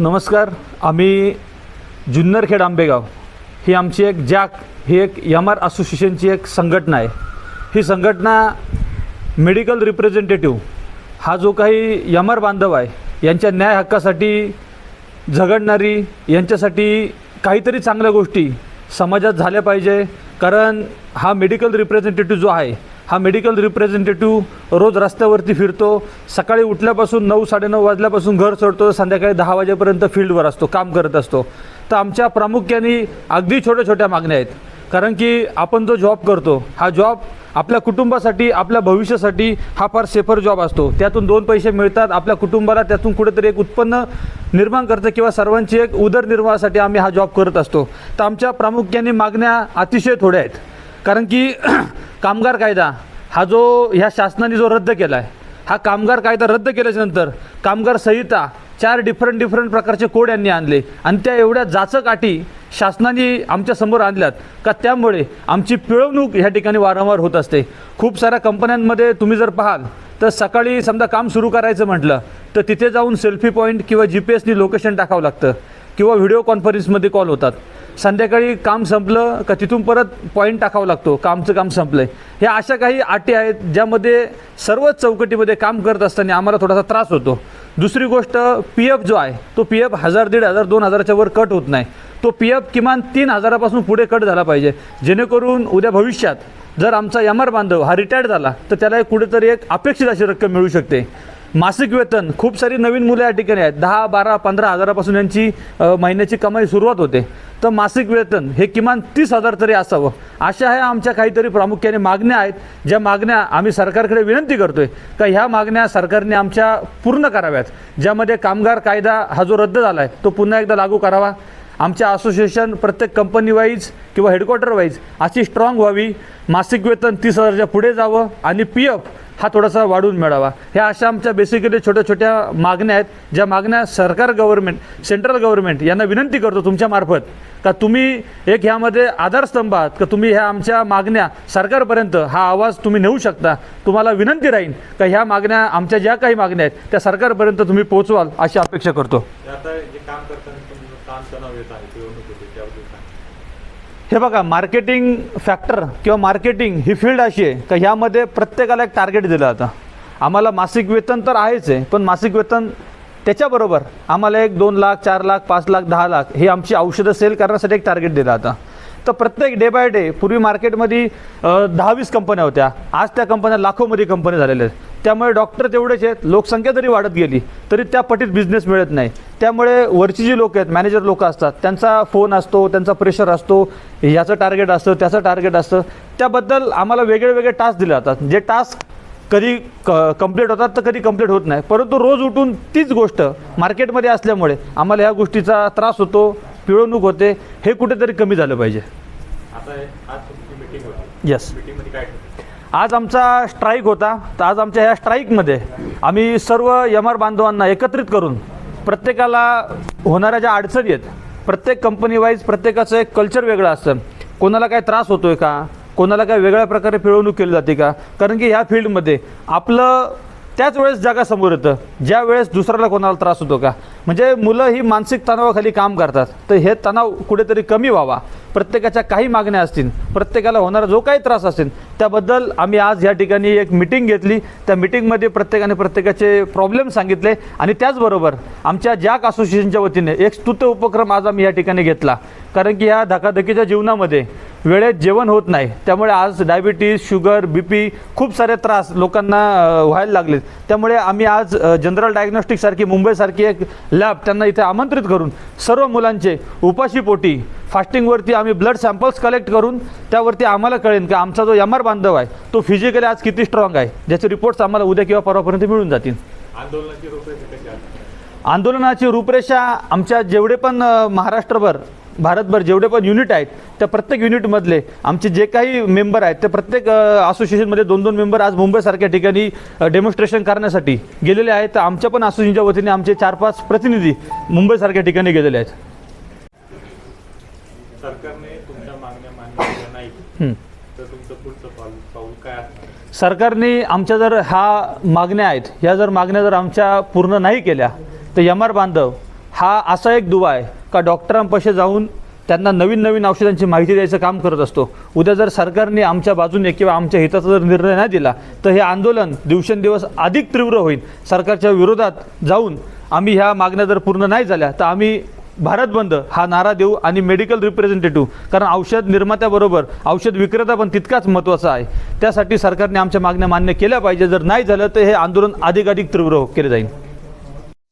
नमस्कार आम्ही जुन्नरखेड आंबेगाव. ही आमची एक जॅक ही एक एम आर असोसिएशनची एक संघटना आहे. ही संघटना मेडिकल रिप्रेझेंटेटिव्ह हा जो काही एम आर बांधव आहे यांच्या न्याय हक्कासाठी झगडणारी यांच्यासाठी काहीतरी चांगल्या गोष्टी समाजात झाल्या पाहिजे कारण हा मेडिकल रिप्रेझेंटेटिव्ह जो आहे हा मेडिकल रिप्रेझेंटेटिव्ह रोज रस्त्यावरती फिरतो. सकाळी उठल्यापासून नऊ साडेनऊ वाजल्यापासून घर सोडतो. संध्याकाळी दहा वाजेपर्यंत फील्डवर असतो काम करत असतो. तर आमच्या प्रामुख्याने अगदी छोट्या छोट्या मागण्या आहेत. कारण की आपण जो जॉब करतो हा जॉब आपल्या कुटुंबासाठी आपल्या भविष्यासाठी हा फार सेफर जॉब असतो. त्यातून दोन पैसे मिळतात. आपल्या कुटुंबाला त्यातून कुठेतरी एक उत्पन्न निर्माण करतं किंवा सर्वांची एक उदरनिर्वाहासाठी आम्ही हा जॉब करत असतो. तर आमच्या प्रामुख्याने मागण्या अतिशय थोड्या आहेत. कारण की कामगार कायदा हा जो ह्या शासनाने जो रद्द केला आहे हा कामगार कायदा रद्द केल्याच्यानंतर कामगार संहिता चार डिफरंट डिफरंट प्रकारचे कोड यांनी आणले आणि त्या एवढ्या जाचक अटी शासनाने आमच्यासमोर आणल्यात का त्यामुळे आमची पिळवणूक ह्या ठिकाणी वारंवार होत असते. खूप साऱ्या कंपन्यांमध्ये तुम्ही जर पाहाल तर सकाळी समजा काम सुरू करायचं म्हटलं तर तिथे जाऊन सेल्फी पॉईंट किंवा जी पी एसनी लोकेशन टाकावं लागतं किंवा व्हिडिओ कॉन्फरन्समध्ये कॉल होतात. संध्याकाळी काम संपलं का तिथून परत पॉईंट टाकावं लागतो. कामचं काम संपलं आहे ह्या अशा काही अटी आहेत ज्यामध्ये सर्वच चौकटीमध्ये काम करत असताना आम्हाला थोडासा त्रास होतो. दुसरी गोष्ट पी एफ जो आहे तो पी एफ हजार दीड हजार दोन हजाराच्या वर कट होत नाही. तो पी एफ किमान तीन हजारापासून पुढे कट झाला पाहिजे. जेणेकरून उद्या भविष्यात जर आमचा यमर बांधव हा रिटायर्ड झाला तर त्याला कुठेतरी एक अपेक्षित अशी रक्कम मिळू शकते. मासिक वेतन. खूप सारी नवीन मुलं या ठिकाणी आहेत. दहा बारा पंधरा हजारापासून यांची महिन्याची कमाई सुरुवात होते. तर मासिक वेतन हे किमान तीस हजार तरी असावं. अशा ह्या आमच्या काहीतरी प्रामुख्याने मागण्या आहेत. ज्या मागण्या आम्ही सरकारकडे विनंती करतोय. का ह्या मागण्या सरकारने आमच्या पूर्ण कराव्यात. ज्यामध्ये कामगार कायदा हा जो रद्द झाला आहे तो पुन्हा एकदा लागू करावा. आमच्या असोसिएशन प्रत्येक कंपनी वाईज किंवा हेडक्वार्टर वाईज अशी स्ट्रॉंग व्हावी. मासिक वेतन तीस हजारच्या पुढे जावं आणि पी एफ हा थोडासा वाढून मिळावा. ह्या अशा आमच्या बेसिकली छोट्या छोट्या मागण्या आहेत. ज्या मागण्या सरकार गव्हर्नमेंट सेंट्रल गव्हर्नमेंट यांना विनंती करतो तुमच्यामार्फत का तुम्ही एक ह्यामध्ये आधारस्तंभ आहात. का तुम्ही ह्या आमच्या मागण्या सरकारपर्यंत हा आवाज तुम्ही नेऊ शकता. तुम्हाला विनंती राहील का ह्या मागण्या आमच्या ज्या काही मागण्या आहेत त्या सरकारपर्यंत तुम्ही पोहोचवाल अशी अपेक्षा करतो. आता जे काम येत आहे त्याबद्दल काय हे बघा मार्केटिंग फॅक्टर किंवा मार्केटिंग ही फील्ड अशी आहे का ह्यामध्ये प्रत्येकाला एक टार्गेट दिलं जातं. आम्हाला मासिक वेतन तर आहेच आहे पण मासिक वेतन त्याच्याबरोबर आम्हाला एक दोन लाख चार लाख पाच लाख दहा लाख हे आमची औषधं सेल करण्यासाठी एक टार्गेट दिलं आता तर प्रत्येक डे बाय डे पूर्वी मार्केटमध्ये दहा वीस कंपन्या होत्या. आज त्या कंपन्या लाखोमध्ये कंपन्या झालेल्या आहेत. त्यामुळे डॉक्टर तेवढेच आहेत. लोकसंख्या जरी वाढत गेली तरी त्या पटीत बिझनेस मिळत नाही. त्यामुळे वरची जी लोक आहेत मॅनेजर लोक असतात त्यांचा फोन असतो त्यांचा प्रेशर असतो ह्याचं टार्गेट असतं त्याचं टार्गेट असतं. त्याबद्दल आम्हाला वेगळे वेगळे टास्क दिले जातात. जे टास्क कधी क कंप्लीट होतात तर कधी कंप्लीट होत नाही. परंतु रोज उठून तीच गोष्ट मार्केटमध्ये असल्यामुळे आम्हाला ह्या गोष्टीचा त्रास होतो पिळवणूक होते. हे कुठेतरी कमी झालं पाहिजे. येस? आज आमचा स्ट्राईक होता. तर आज आमच्या ह्या स्ट्राईकमध्ये आम्ही सर्व एम आर बांधवांना एकत्रित करून प्रत्येकाला होणाऱ्या ज्या अडचणी आहेत प्रत्येक कंपनी वाईज प्रत्येकाचं एक कल्चर वेगळं असतं. कोणाला काय त्रास होतो आहे का? कोणाला काय वेगळ्या प्रकारे पिळवणूक केली जाते का? कारण की ह्या फील्डमध्ये आपलं त्याच वेळेस जगासमोर येतं. ज्या वेळेस दुसऱ्याला कोणाला त्रास होतो का? म्हणजे मुलं ही मानसिक तणावाखाली काम करतात. तर हे तणाव कुठेतरी कमी व्हावा. प्रत्येकाच्या काही मागण्या असतील प्रत्येकाला होणारा जो काही त्रास असेल त्याबद्दल आम्ही आज या ठिकाणी एक मिटिंग घेतली. त्या मिटिंगमध्ये प्रत्येकाने प्रत्येकाचे प्रॉब्लेम सांगितले आणि त्याचबरोबर आमच्या जॅक असोसिएशनच्या वतीने एक स्तुत्य उपक्रम आज आम्ही या ठिकाणी घेतला. कारण की ह्या धकाधकीच्या जीवनामध्ये वेळेत जेवण होत नाही. त्यामुळे आज डायबिटीज शुगर बी पी खूप सारे त्रास लोकांना व्हायला लागलेत. त्यामुळे आम्ही आज जनरल डायग्नोस्टिकसारखी मुंबईसारखी एक लॅब त्यांना इथे आमंत्रित करून सर्व मुलांचे उपाशीपोटी फास्टिंगवरती आम्ही ब्लड सॅम्पल्स कलेक्ट करून त्यावरती आम्हाला कळेल की आमचा जो एम आर बांधव आहे तो फिजिकली आज किती स्ट्रॉंग आहे. ज्याचे रिपोर्ट्स आम्हाला उद्या किंवा परवापर्यंत मिळून जातील. आंदोलनाची रूपरेषा आमच्या जेवढे पण महाराष्ट्रभर भारतभर जेवढे पण युनिट आहेत त्या प्रत्येक युनिटमधले आमचे जे काही मेंबर आहेत ते प्रत्येक असोसिएशनमध्ये दोन दोन मेंबर आज मुंबईसारख्या ठिकाणी डेमॉन्स्ट्रेशन करण्यासाठी गेलेले आहेत. तर आमच्या पण असोसिएशनच्या वतीने आमचे चार पाच प्रतिनिधी मुंबईसारख्या ठिकाणी गेलेले आहेत. सरकारने आमच्या जर ह्या मागण्या आहेत ह्या जर मागण्या जर आमच्या पूर्ण नाही केल्या तर एम आर बांधव हा असा एक दुवा आहे का डॉक्टरांपाशी जाऊन त्यांना नवीन नवीन औषधांची माहिती द्यायचं काम करत असतो. उद्या जर सरकारने आमच्या बाजूने किंवा आमच्या हिताचा जर निर्णय नाही दिला तर हे आंदोलन दिवसेंदिवस अधिक तीव्र होईल. सरकारच्या विरोधात जाऊन आम्ही ह्या मागण्या जर पूर्ण नाही झाल्या तर आम्ही भारत बंद हा नारा देऊ आणि मेडिकल रिप्रेझेंटेटिव्ह कारण औषध निर्मात्याबरोबर औषध विक्रेता पण तितकाच महत्त्वाचा आहे. त्यासाठी सरकारने आमच्या मागण्या मान्य केल्या पाहिजे. जर नाही झालं तर हे आंदोलन अधिकाधिक तीव्र केले जाईल.